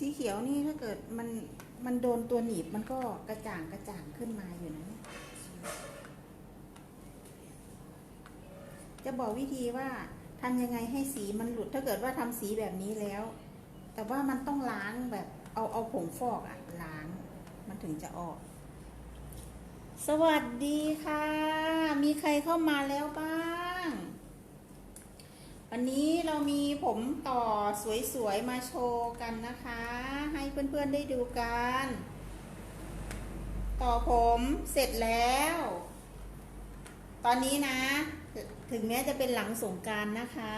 สีเขียวนี่ถ้าเกิดมันมันโดนตัวหนีบมันก็กระจ่างกระจ่างขึ้นมาอยู่นะจะบอกวิธีว่าทำยังไงให้สีมันหลุดถ้าเกิดว่าทำสีแบบนี้แล้ว แต่ว่ามันต้องล้างแบบเอาเอาผงฟอกอะล้าง มันถึงจะออก สวัสดีค่ะ มีใครเข้ามาแล้วบ้าง วันนี้เรามีผมต่อสวยๆ มาโชว์กันนะคะ ให้เพื่อนๆได้ดูกัน ต่อผมเสร็จแล้ว ตอนนี้นะ ถึงแม้จะเป็นหลังสงการนะคะ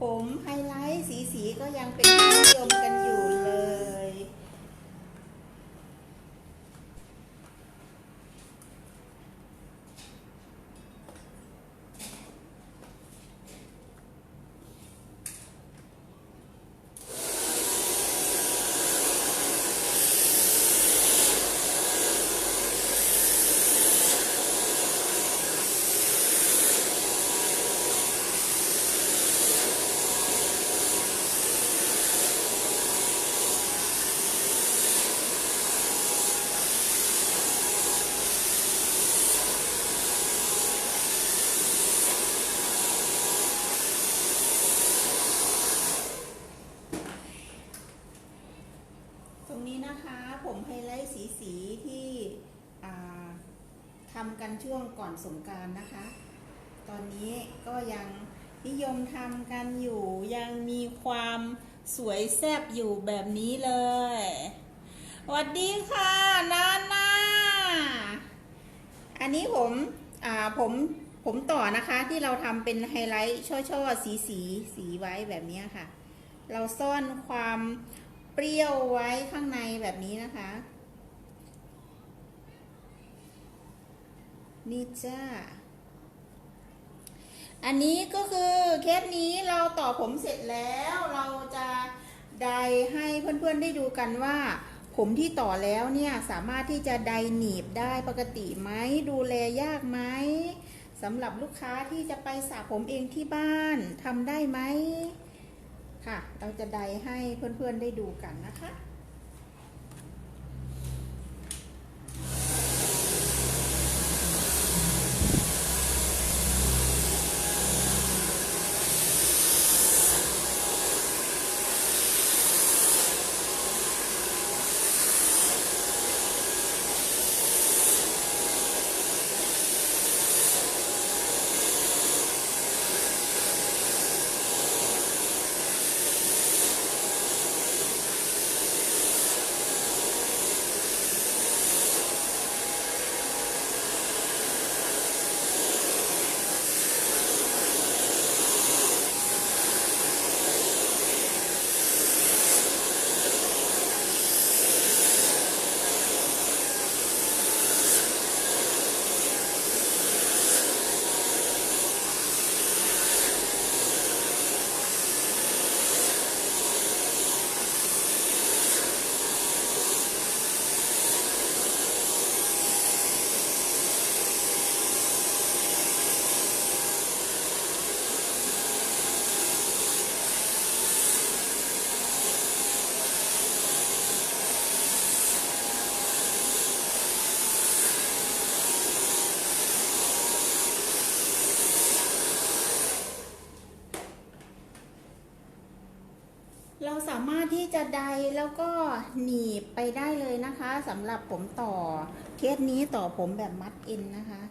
ผมไฮไลท์สีๆก็ยังเป็นที่นิยมกันอยู่เลย ตรงนี้นะคะผมไฮไลท์ สีสีที่ทำกันช่วงก่อนสงการนะคะ ตอนนี้ก็ยังนิยมทำกันอยู่ยังมีความสวยแซ่บอยู่แบบนี้เลยสวัสดีค่ะนานาอันนี้ผมผมผมต่อนะคะที่เราทำเป็นไฮไลท์ช่อๆสีสีสีไว้แบบนี้ค่ะ เราซ่อนความเปรี้ยวไว้ข้างในแบบนี้นะคะ นี่จ้า อันนี้ก็คือเคสนี้เราต่อผมเสร็จแล้วเราจะไดให้เพื่อนๆได้ดูกันว่า ผมที่ต่อแล้วเนี่ยสามารถที่จะไดหนีบได้ปกติไหมดูแลยากไหมสำหรับลูกค้าที่จะไปสระผมเองที่บ้านทำได้ไหมค่ะ เราจะไดให้เพื่อนๆได้ดูกันนะคะ สามารถที่จะไดแล้วก็หนีบไปได้เลยนะคะสำหรับผมต่อเคสนี้ต่อผมแบบมัดเอ็นนะคะ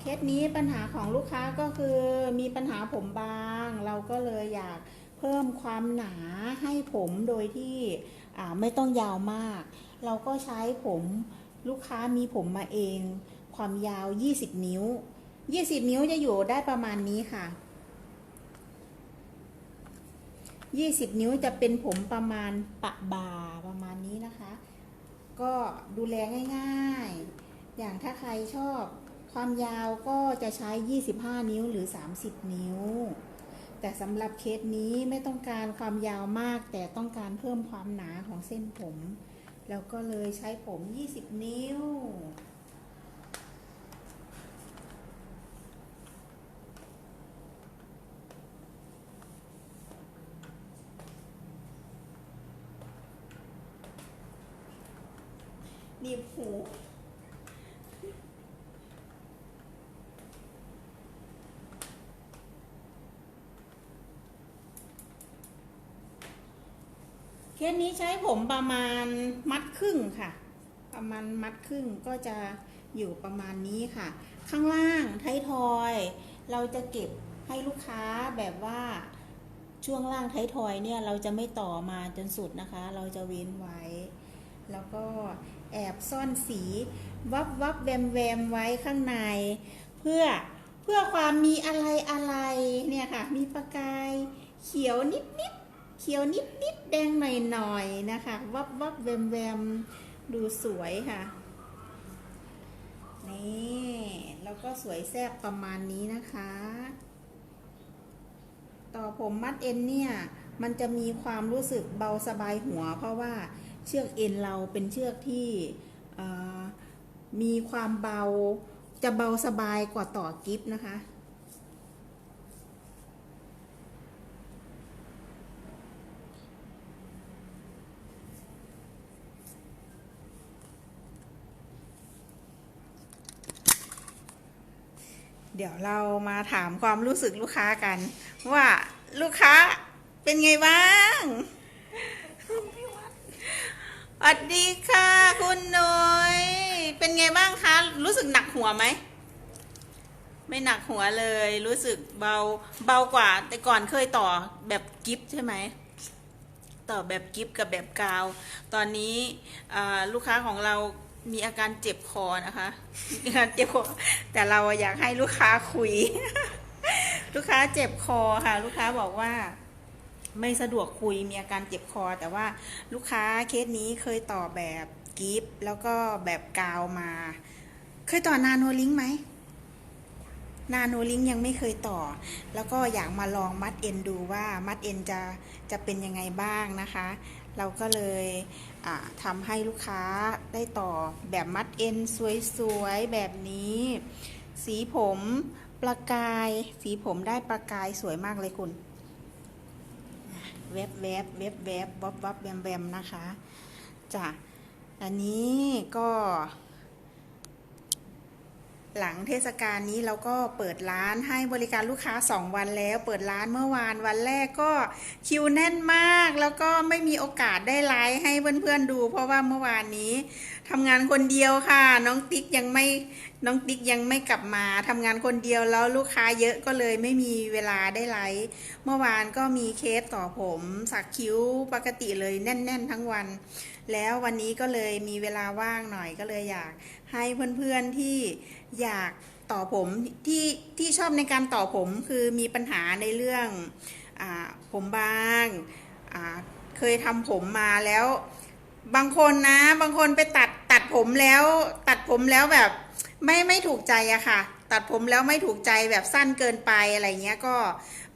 เคสนี้ปัญหาของลูกค้าก็คือมีปัญหาผมบาง เราก็เลยอยากเพิ่มความหนาให้ผมโดยที่ไม่ต้องยาวมาก เราก็ใช้ผม ลูกค้ามีผมมาเอง ความยาว 20 นิ้ว 20 นิ้วจะอยู่ได้ประมาณนี้ค่ะ 20 นิ้วจะเป็นผมประมาณปะบ่าประมาณนี้นะคะ ก็ดูแลง่ายๆ อย่างถ้าใครชอบความยาวก็จะใช้ 25 นิ้วหรือ 30 นิ้ว แต่สำหรับเคสนี้ไม่ต้องการความยาวมาก แต่ต้องการเพิ่มความหนาของเส้นผม แล้วก็เลยใช้ผม 20 นิ้วนิ้วหู เคสนี้ใช้ผมประมาณมัดครึ่งค่ะ ประมาณมัดครึ่งก็จะอยู่ประมาณนี้ค่ะ ข้างล่างไททอย เราจะเก็บให้ลูกค้าแบบว่าช่วงล่างไททอยเนี่ยเราจะไม่ต่อมาจนสุดนะคะ เราจะเว้นไว้ แล้วก็แอบซ่อนสี วับวับแวมแวมไว้ข้างใน เพื่อเพื่อความมีอะไรอะไรเนี่ยค่ะ มีประกายเขียวนิดนิด เขียวนิดนิดๆแดงหน่อยหน่อยๆนะคะ วับวับแวมแวมดูสวยค่ะ นี่แล้วก็สวยแซ่บประมาณนี้นะคะ ต่อผมมัดเอ็นเนี่ย มันจะมีความรู้สึกเบาสบายหัว เพราะว่าเชือกเอ็นเราเป็นเชือกที่มีความเบาจะเบาสบายกว่าต่อกิฟนะคะ เดี๋ยวเรามาถามความรู้สึกลูกค้ากัน ว่าลูกค้าเป็นไงบ้างสวัสดีค่ะ คุณหนุยเป็นไงบ้างคะ รู้สึกหนักหัวไหม ไม่หนักหัวเลย รู้สึกเบาเบากว่า แต่ก่อนเคยต่อแบบกิฟใช่ไหมต่อแบบกิฟกับแบบกาว ตอนนี้ลูกค้าของเรา มีอาการเจ็บคอนะคะมีอาการเจ็บคอแต่เราอยากให้ลูกค้าคุย ลูกค้าเจ็บคอค่ะ ลูกค้าบอกว่า ไม่สะดวกคุยมีอาการเจ็บคอ แต่ว่าลูกค้าเคสนี้เคยต่อแบบกิฟแล้วก็แบบกาวมา เคยต่อนาโนลิงไหม นาโนลิงยังไม่เคยต่อ แล้วก็อยากมาลองมัดเอ็นดูว่ามัดเอ็นจะจะเป็นยังไงบ้างนะคะ เราก็เลยอ่าทำให้ลูกค้าได้ต่อแบบมัดเอ็นสวยๆ แบบนี้ สีผมประกาย สีผมได้ประกายสวยมากเลยคุณแวบแวบแวบแวบวับวับแวมแวมนะคะจ้ะอันนี้ก็ หลังเทศกาลนี้เราก็เปิดร้านให้บริการลูกค้า 2 วันแล้ว เปิดร้านเมื่อวานวันแรกก็คิวแน่นมาก แล้วก็ไม่มีโอกาสได้ไลฟ์ให้เพื่อนๆดู เพราะว่าเมื่อวานนี้ทำงานคนเดียวค่ะ น้องติ๊กยังไม่น้องติ๊กยังไม่กลับมาทำงานคนเดียวแล้วลูกค้าเยอะก็เลยไม่มีเวลาได้ไลฟ์เมื่อวานก็มีเคสต่อผม สักคิ้วปกติเลยแน่น ๆ ทั้งวัน แล้ววันนี้ก็เลยมีเวลาว่างหน่อยก็เลยอยาก ให้เพื่อนๆที่อยากต่อผมที่ที่ชอบในการต่อผมคือมีปัญหาในเรื่องอผมบางาเคยทำผมมาแล้ว บางคนนะ บางคนไปตัดตัดผมแล้ว ตัดผมแล้วแบบไม่ไม่ถูกใจอะค่ะ ตัดผมแล้วไม่ถูกใจแบบสั้นเกินไปอะไรเงี้ยก็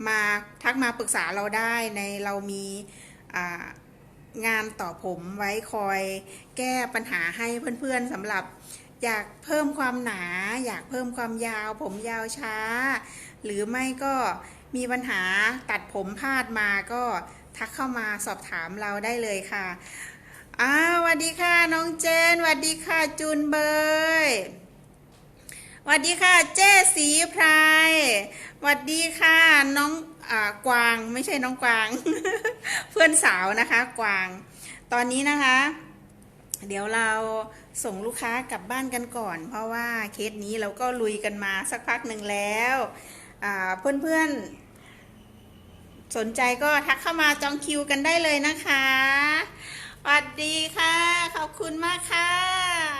มาทักมาปรึกษาเราได้ในเรามีอ่า งานต่อผมไว้คอยแก้ปัญหาให้เพื่อนๆสำหรับ อยากเพิ่มความหนา อยากเพิ่มความยาว ผมยาวช้า หรือไม่ก็มีปัญหาตัดผมพลาดมาก็ทักเข้ามาสอบถามเราได้เลยค่ะอ้าวสวัสดีค่ะน้องเจนสวัสดีค่ะจูนเบยสวัสดีค่ะเจ้สีพรายสวัสดีค่ะน้อง กวางไม่ใช่น้องกวาง เพื่อนสาวนะคะ กวาง ตอนนี้นะคะ เดี๋ยวเราส่งลูกค้ากลับบ้านกันก่อน เพราะว่าเคสนี้เราก็ลุยกันมาสักพักหนึ่งแล้วเพื่อนๆ สนใจก็ทักเข้ามาจองคิวกันได้เลยนะคะสวัสดีค่ะ ขอบคุณมากค่ะ